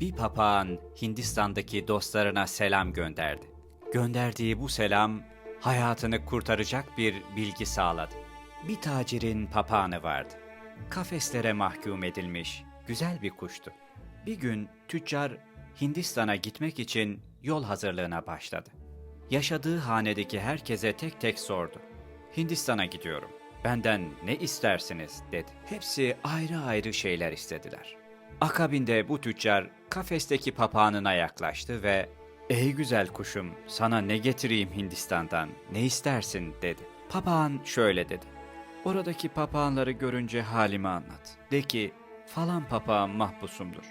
Bir papağan Hindistan'daki dostlarına selam gönderdi. Gönderdiği bu selam hayatını kurtaracak bir bilgi sağladı. Bir tacirin papağanı vardı. Kafeslere mahkum edilmiş güzel bir kuştu. Bir gün tüccar Hindistan'a gitmek için yol hazırlığına başladı. Yaşadığı hanedeki herkese tek tek sordu. Hindistan'a gidiyorum. Benden ne istersiniz dedi. Hepsi ayrı ayrı şeyler istediler. Akabinde bu tüccar kafesteki papağanına yaklaştı ve ''Ey güzel kuşum, sana ne getireyim Hindistan'dan, ne istersin?'' dedi. Papağan şöyle dedi. ''Oradaki papağanları görünce halimi anlat. De ki, falan papağan mahpusumdur.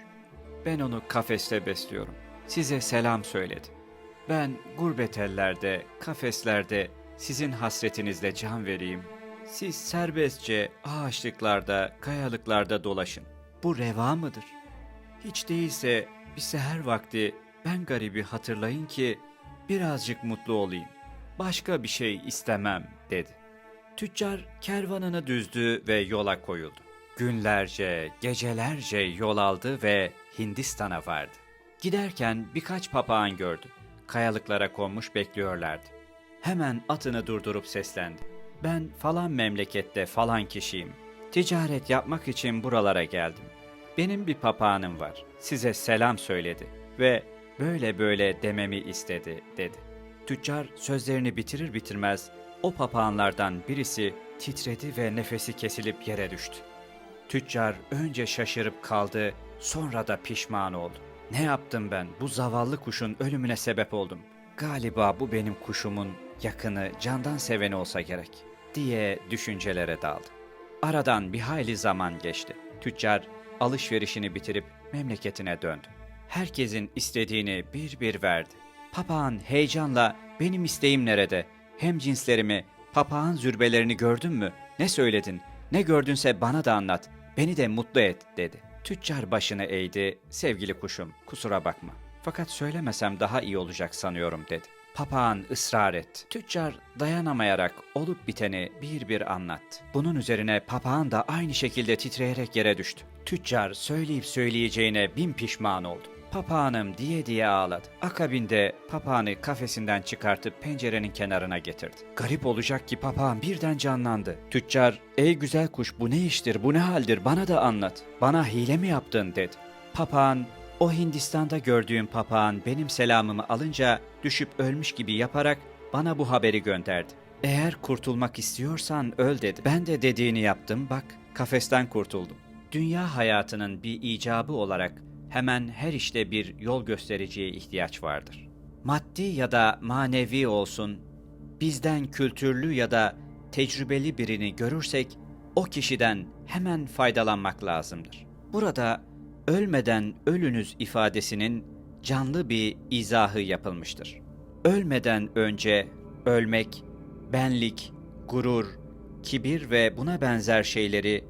Ben onu kafeste besliyorum. Size selam söyledi. Ben gurbet ellerde, kafeslerde sizin hasretinizle can vereyim. Siz serbestçe ağaçlıklarda, kayalıklarda dolaşın. Bu reva mıdır? Hiç değilse bir seher vakti ben garibi hatırlayın ki birazcık mutlu olayım. Başka bir şey istemem dedi. Tüccar kervanını düzdü ve yola koyuldu. Günlerce, gecelerce yol aldı ve Hindistan'a vardı. Giderken birkaç papağan gördü. Kayalıklara konmuş bekliyorlardı. Hemen atını durdurup seslendi. Ben falan memlekette falan kişiyim. Ticaret yapmak için buralara geldim. Benim bir papağanım var. Size selam söyledi ve böyle böyle dememi istedi dedi. Tüccar sözlerini bitirir bitirmez o papağanlardan birisi titredi ve nefesi kesilip yere düştü. Tüccar önce şaşırıp kaldı, sonra da pişman oldu. Ne yaptım ben? Bu zavallı kuşun ölümüne sebep oldum. Galiba bu benim kuşumun yakını, candan seveni olsa gerek diye düşüncelere daldı. Aradan bir hayli zaman geçti. Tüccar alışverişini bitirip memleketine döndü. Herkesin istediğini bir bir verdi. Papağan heyecanla benim isteğim nerede? Hem cinslerimi, papağan zürbelerini gördün mü? Ne söyledin? Ne gördünse bana da anlat. Beni de mutlu et dedi. Tüccar başını eğdi. Sevgili kuşum kusura bakma. Fakat söylemesem daha iyi olacak sanıyorum dedi. Papağan ısrar etti. Tüccar dayanamayarak olup biteni bir bir anlattı. Bunun üzerine papağan da aynı şekilde titreyerek yere düştü. Tüccar söyleyip söyleyeceğine bin pişman oldu. Papağanım diye diye ağladı. Akabinde papağanı kafesinden çıkartıp pencerenin kenarına getirdi. Garip olacak ki papağan birden canlandı. Tüccar, ey güzel kuş bu ne iştir, bu ne haldir bana da anlat. Bana hile mi yaptın dedi. Papağan, o Hindistan'da gördüğüm papağan benim selamımı alınca düşüp ölmüş gibi yaparak bana bu haberi gönderdi. Eğer kurtulmak istiyorsan öl dedi. Ben de dediğini yaptım bak kafesten kurtuldum. Dünya hayatının bir icabı olarak hemen her işte bir yol göstericiye ihtiyaç vardır. Maddi ya da manevi olsun, bizden kültürlü ya da tecrübeli birini görürsek o kişiden hemen faydalanmak lazımdır. Burada ölmeden ölünüz ifadesinin canlı bir izahı yapılmıştır. Ölmeden önce ölmek, benlik, gurur, kibir ve buna benzer şeyleri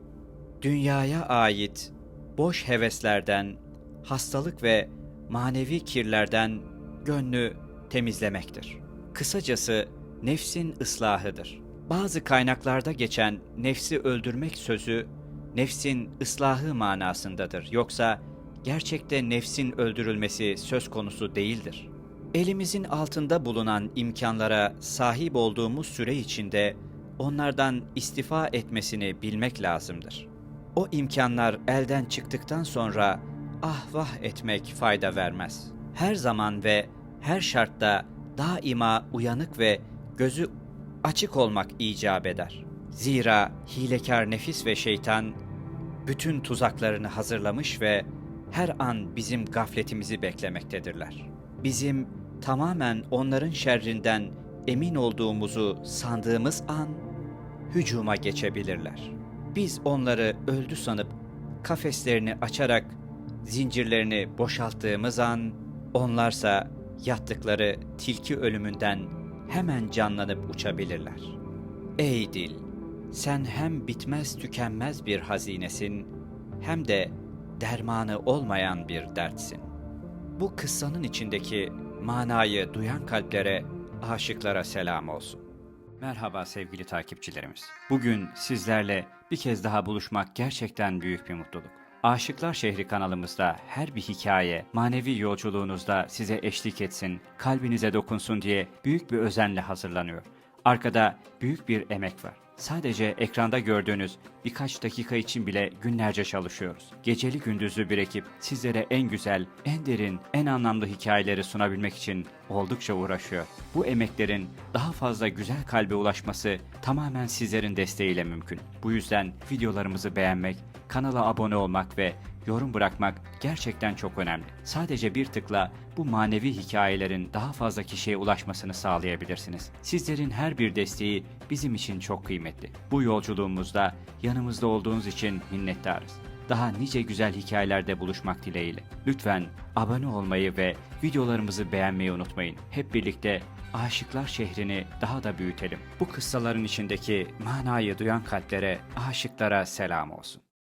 dünyaya ait boş heveslerden, hastalık ve manevi kirlerden gönlü temizlemektir. Kısacası nefsin ıslahıdır. Bazı kaynaklarda geçen nefsi öldürmek sözü nefsin ıslahı manasındadır. Yoksa gerçekte nefsin öldürülmesi söz konusu değildir. Elimizin altında bulunan imkanlara sahip olduğumuz süre içinde onlardan istifa etmesini bilmek lazımdır. O imkanlar elden çıktıktan sonra ah vah etmek fayda vermez. Her zaman ve her şartta daima uyanık ve gözü açık olmak icap eder. Zira hilekar nefis ve şeytan bütün tuzaklarını hazırlamış ve her an bizim gafletimizi beklemektedirler. Bizim tamamen onların şerrinden emin olduğumuzu sandığımız an hücuma geçebilirler. Biz onları öldü sanıp kafeslerini açarak zincirlerini boşalttığımız an onlarsa yattıkları tilki ölümünden hemen canlanıp uçabilirler. Ey dil, sen hem bitmez tükenmez bir hazinesin hem de dermanı olmayan bir dertsin. Bu kıssanın içindeki manayı duyan kalplere, aşıklara selam olsun. Merhaba sevgili takipçilerimiz. Bugün sizlerle bir kez daha buluşmak gerçekten büyük bir mutluluk. Aşıklar Şehri kanalımızda her bir hikaye manevi yolculuğunuzda size eşlik etsin, kalbinize dokunsun diye büyük bir özenle hazırlanıyor. Arkada büyük bir emek var. Sadece ekranda gördüğünüz birkaç dakika için bile günlerce çalışıyoruz. Geceli gündüzlü bir ekip sizlere en güzel, en derin, en anlamlı hikayeleri sunabilmek için oldukça uğraşıyor. Bu emeklerin daha fazla güzel kalbe ulaşması tamamen sizlerin desteğiyle mümkün. Bu yüzden videolarımızı beğenmek, kanala abone olmak ve yorum bırakmak gerçekten çok önemli. Sadece bir tıkla bu manevi hikayelerin daha fazla kişiye ulaşmasını sağlayabilirsiniz. Sizlerin her bir desteği bizim için çok kıymetli. Bu yolculuğumuzda yanımızda olduğunuz için minnettarız. Daha nice güzel hikayelerde buluşmak dileğiyle. Lütfen abone olmayı ve videolarımızı beğenmeyi unutmayın. Hep birlikte Aşıklar şehrini daha da büyütelim. Bu kıssaların içindeki manayı duyan kalplere, aşıklara selam olsun.